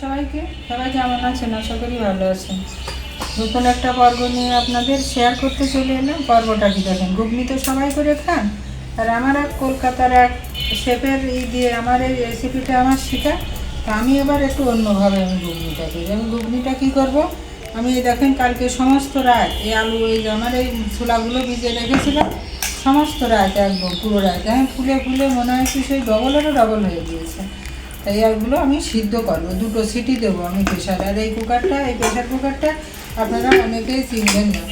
সবাইকে। সবাই কেমন আছেন? আশা করি ভালো আছেন। নতুন একটা পর্ব নিয়ে আপনাদের শেয়ার করতে চলে এলাম। পর্বটা কি দেখেন? ঘুগনি তো সবাই করে খান। আর আমার এক কলকাতার এক শেফের ই দিয়ে আমার এই রেসিপিটা আমার শেখা। তা আমি এবার একটু অন্যভাবে আমি ঘুগনিটা করি আমি ঘুগনিটা কী করব? আমি দেখেন কালকে সমস্ত রাত এই আলু, এই আমার এই ছোলাগুলো ভিজে রেখেছিলাম, সমস্ত রাত একদম পুরো রাত। হ্যাঁ ফুলে ফুলে মনে হয় কি সেই ডবলেরও ডবল হয়ে গিয়েছে। তাই এগুলো আমি সিদ্ধ করব। দুটো সিটি দেবো আমি প্রেশার। আর এই কুকারটা, এই প্রেশার কুকারটা আপনারা অনেকেই চিনবেন না।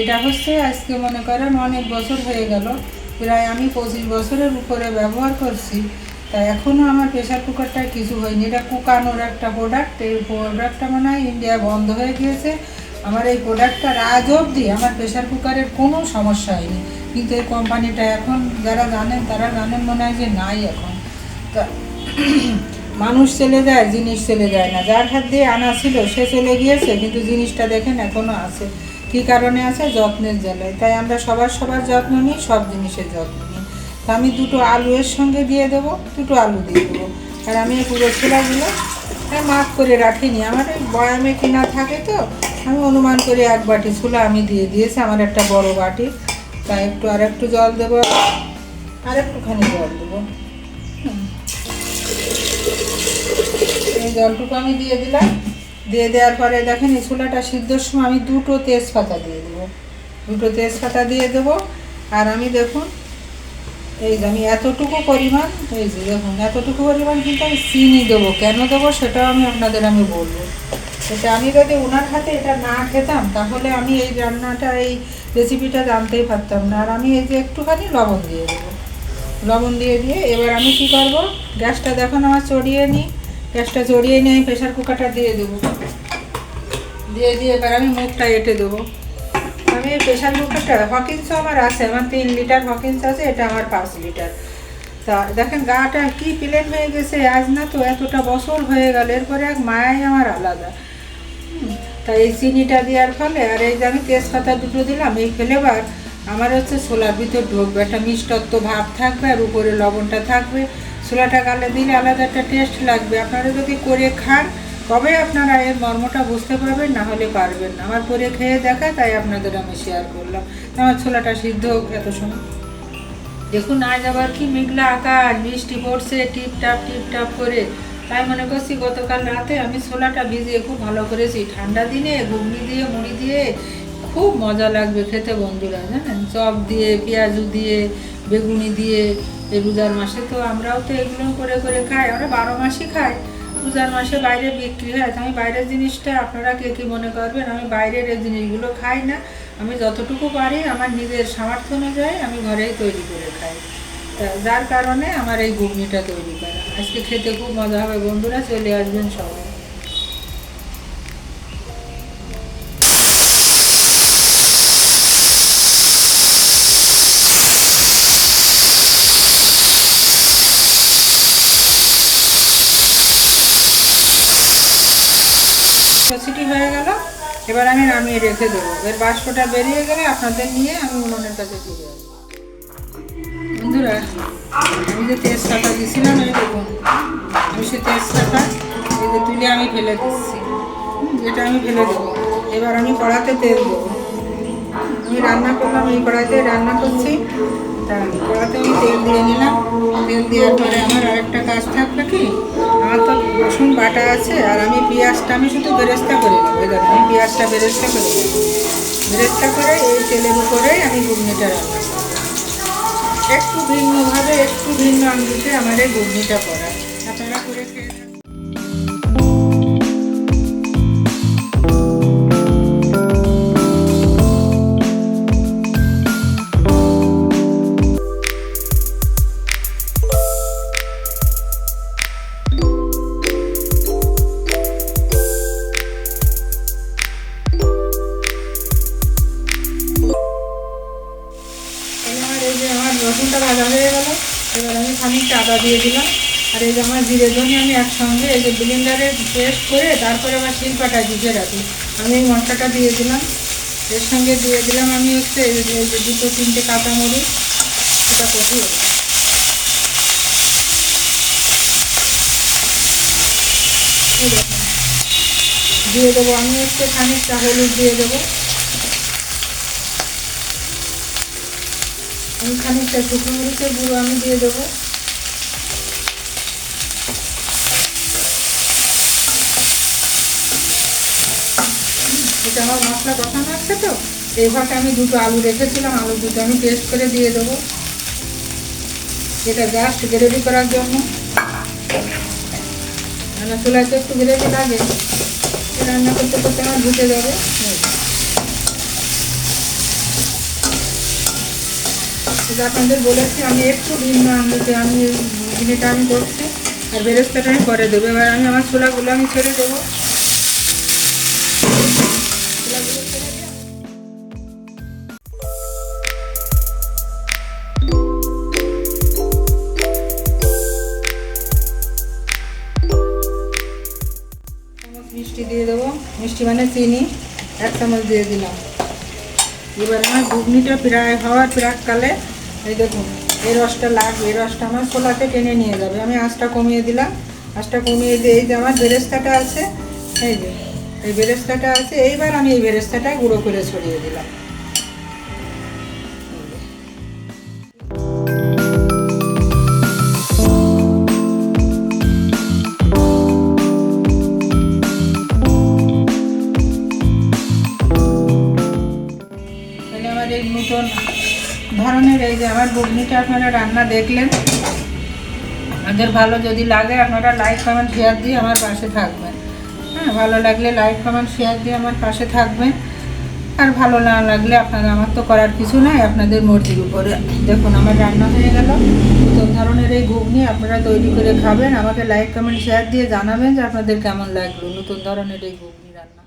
এটা হচ্ছে আজকে মনে করেন অনেক বছর হয়ে গেল। প্রায় আমি পঁচিশ বছরের উপরে ব্যবহার করছি। তা এখনও আমার প্রেশার কুকারটা কিছু হয়নি। এটা কুকানোর একটা প্রোডাক্ট এই প্রোডাক্টটা মনে ইন্ডিয়া বন্ধ হয়ে গিয়েছে। আমার এই প্রোডাক্টটা আজ অবধি আমার প্রেশার কুকারের কোনো সমস্যা হয়নি। কিন্তু এই কোম্পানিটা এখন যারা জানেন, তারা জানেন মনে হয় যে নাই এখন। তা মানুষ চলে যায়, জিনিস চলে যায় না। যার হাত দিয়ে আনা ছিল, সে চলে গিয়েছে, কিন্তু জিনিসটা দেখেন এখনও আছে। কী কারণে আছে? যত্নের জ্বালায় তাই আমরা সবার সবার যত্ন নিই, সব জিনিসের যত্ন নিই। তা আমি দুটো আলু এর সঙ্গে দিয়ে দেবো, দুটো আলু দিয়ে দেবো। আর আমি এই পুরো ছোলাগুলো হ্যাঁ মাফ করে রাখিনি। আমার এই বয়ামে কিনা থাকে তো, আমি অনুমান করে এক বাটি ছোলা আমি দিয়ে দিয়েছি, আমার একটা বড় বাটি। তাই একটু আর একটু জল দেবো আর একটুখানি জল দেবো। জলটুকু আমি দিয়ে দিলাম। দিয়ে দেওয়ার পরে দেখেন ছোলাটা সিদ্ধর সময় আমি দুটো তেজপাতা দিয়ে দেবো। দুটো তেজপাতা দিয়ে দেবো। আর আমি দেখুন, এই যে আমি এতটুকু পরিমাণ, এই যে দেখুন, এতটুকু পরিমাণ কিন্তু আমি চিনি দেবো। কেন দেবো সেটাও আমি আপনাদের আমি বলব। এটা আমি যদি ওনার হাতে এটা না খেতাম, তাহলে আমি এই রান্নাটা, এই রেসিপিটা জানতেই পারতাম না। আর আমি এই যে একটুখানি লবণ দিয়ে দেবো। লবণ দিয়ে দিয়ে এবার আমি কি করব? গ্যাসটা দেখুন আমার চড়িয়ে নিই। গ্যাসটা জড়িয়ে নিয়ে আমি প্রেশার কুকারটা দিয়ে দেবো। দিয়ে দিয়ে এবার আমি মুখটা এঁটে দেবো। আমি প্রেশার কুকারটা হকিন্স আমার আছে, আমার তিন লিটার হকিন্স আছে, এটা আমার পাঁচ লিটার তা দেখেন গাটা কি প্লেন হয়ে গেছে, আজ না তো এতটা বছর হয়ে গেল, এরপরে এক মায়াই আমার আলাদা। তা এই চিনিটা দেওয়ার ফলে, আর এই যে আমি তেজপাতা দুটো দিলাম, এই ফ্লেভার আমার হচ্ছে ছোলার ভিতর ঢুকবে, একটা মিষ্টত্ব ভাব থাকবে, আর উপরে লবণটা থাকবে। ছোলাটা গালে দিলে আলাদা একটা টেস্ট লাগবে। আপনারা যদি করে খান, তবে আপনারা এর মর্মটা বুঝতে পারবেন, না হলে পারবেন না। আমার করে খেয়ে দেখা তাই আপনাদের আমি শেয়ার করলাম। আমার ছোলাটা সিদ্ধ হোক এত সময়। দেখুন, আজ আবার কি মেঘলা আকাশ, বৃষ্টি পড়ছে টিপ টাপ টিপ টাপ করে। তাই মনে করছি গতকাল রাতে আমি ছোলাটা ভিজিয়ে খুব ভালো করেছি। ঠান্ডা দিনে, ঘুগনি দিয়ে, মুড়ি দিয়ে খুব মজা লাগবে খেতে বন্ধুরা, জানেন? চপ দিয়ে, পেঁয়াজু দিয়ে, বেগুনি দিয়ে এই রোজার মাসে তো আমরাও তো এগুলো করে করে খাই। আমরা বারো মাসই খাই। পূজার মাসে বাইরে বিক্রি হয়। তো আমি বাইরের জিনিসটা আপনারা কে কী মনে করবেন? আমি বাইরের এই জিনিসগুলো খাই না। আমি যতটুকু পারি আমার নিজের সামর্থ্য অনুযায়ী আমি ঘরেই তৈরি করে খাই। তা যার কারণে আমার এই ঘুগনিটা তৈরি করা। আজকে খেতে খুব মজা হবে বন্ধুরা, চলে আসবেন সবাই। সিটি হয়ে গেল। এবার আমি নামিয়ে রেখে দেবো। এর বাষ্পটা বেরিয়ে গেলে আপনাদের নিয়ে আমি উনুনের কাছে ফিরে আসব। বন্ধুরা, আমি যে তেজপাতা দিয়েছিলাম, এই দেখুন, আমি সে তেজপাতা এই যে তুলে আমি ফেলে দিচ্ছি। এটা আমি ফেলে দেবো। এবার আমি কড়াতে তেল দেবো। আমি রান্না করলাম, এই কড়াইতে রান্না করছি। তা কড়াতে আমি তেল দিয়ে নিলাম। তেল দেওয়ার পরে আমার আরেকটা কাজ থাকবে কি, আমার তো রসুন বাটা আছে আর আমি পেঁয়াজটা, আমি শুধু বেরেস্তা করে নেব। দেখুন আমি পেঁয়াজটা বেরেস্তা করে নেব বেরেস্তা করে এই তেলের উপরেই আমি ঘুগনিটা রান্না একটু ভিন্নভাবে, একটু ভিন্ন আঙ্গুতে আমার এই ঘুগনিটা করা। আপনারা করে খেয়ে দিয়ে দিলাম। আর এই যে আমার জিরে ধনে আমি একসঙ্গে এই যে ব্লেন্ডারে পেস্ট করে তারপরে আমার শিলপাটায় ভিজে রাখি আমি এই মশলাটা দিয়ে দিলাম। এর সঙ্গে দিয়ে দিলাম আমি হচ্ছে এই যে দুটো তিনটে কাঁচামরিচ। এটা কষিয়ে দিয়ে দেবো আমি একটু খানিকটা হলুদ দিয়ে দেবো। আমি খানিকটা শুকনো মরিচের গুঁড়ো আমি দিয়ে দেবো। এটা আমার মশলা কষানো আছে তো, এই আমি দুটো আলু রেখেছিলাম, আলু দুটো আমি টেস্ট করে দিয়ে দেবো। এটা জাস্ট গ্রেভি করার জন্য। মানে চুলাতে একটু গ্রেভি লাগে। রান্না করতে করতে আমার ঢুকে যাবে। আপনাদের বলেছি, আমি একটু ভিন্ন আনতে আমি জিনিসটা আমি করছি, আর বেরেস্তাটা আমি করে দেবো। এবার আমি আমার ছোলাগুলো আমি ছেড়ে দেবো। মিষ্টি দিয়ে দেবো। মিষ্টি মানে চিনি। এক চামচ দিয়ে দিলাম। এবার আমার ঘুগনিটা প্রায় হওয়ার প্রাককালে, এই দেখুন এই রসটা লাগবে। এই রসটা আমার ছোলাতে টেনে নিয়ে যাবে। আমি আঁচটা কমিয়ে দিলাম। আঁচটা কমিয়ে দিয়ে এই যে আমার বেরেস্তাটা আছে, এই যে। এই বেরেস্তাটা আছে, এইবার আমি এই বেরেস্তাটা গুঁড়ো করে ছড়িয়ে দিলাম। এই নতুন ধরনের, এই যে আমার ঘুগনিটা আপনারা রান্না দেখলেন। আপনাদের ভালো যদি লাগে, আপনারা লাইক কমেন্ট শেয়ার দিয়ে আমার পাশে থাকবেন। হ্যাঁ ভালো লাগলে লাইক কমেন্ট শেয়ার দিয়ে আমার পাশে থাকবেন। আর ভালো না লাগলে আপনারা, আমার তো করার কিছু নাই, আপনাদের মর্জির উপরে। দেখুন, আমার রান্না হয়ে গেল। নতুন ধরনের এই ঘুগনি আপনারা তৈরি করে খাবেন। আমাকে লাইক কমেন্ট শেয়ার দিয়ে জানাবেন যে আপনাদের কেমন লাগল নতুন ধরনের এই ঘুগনি রান্না।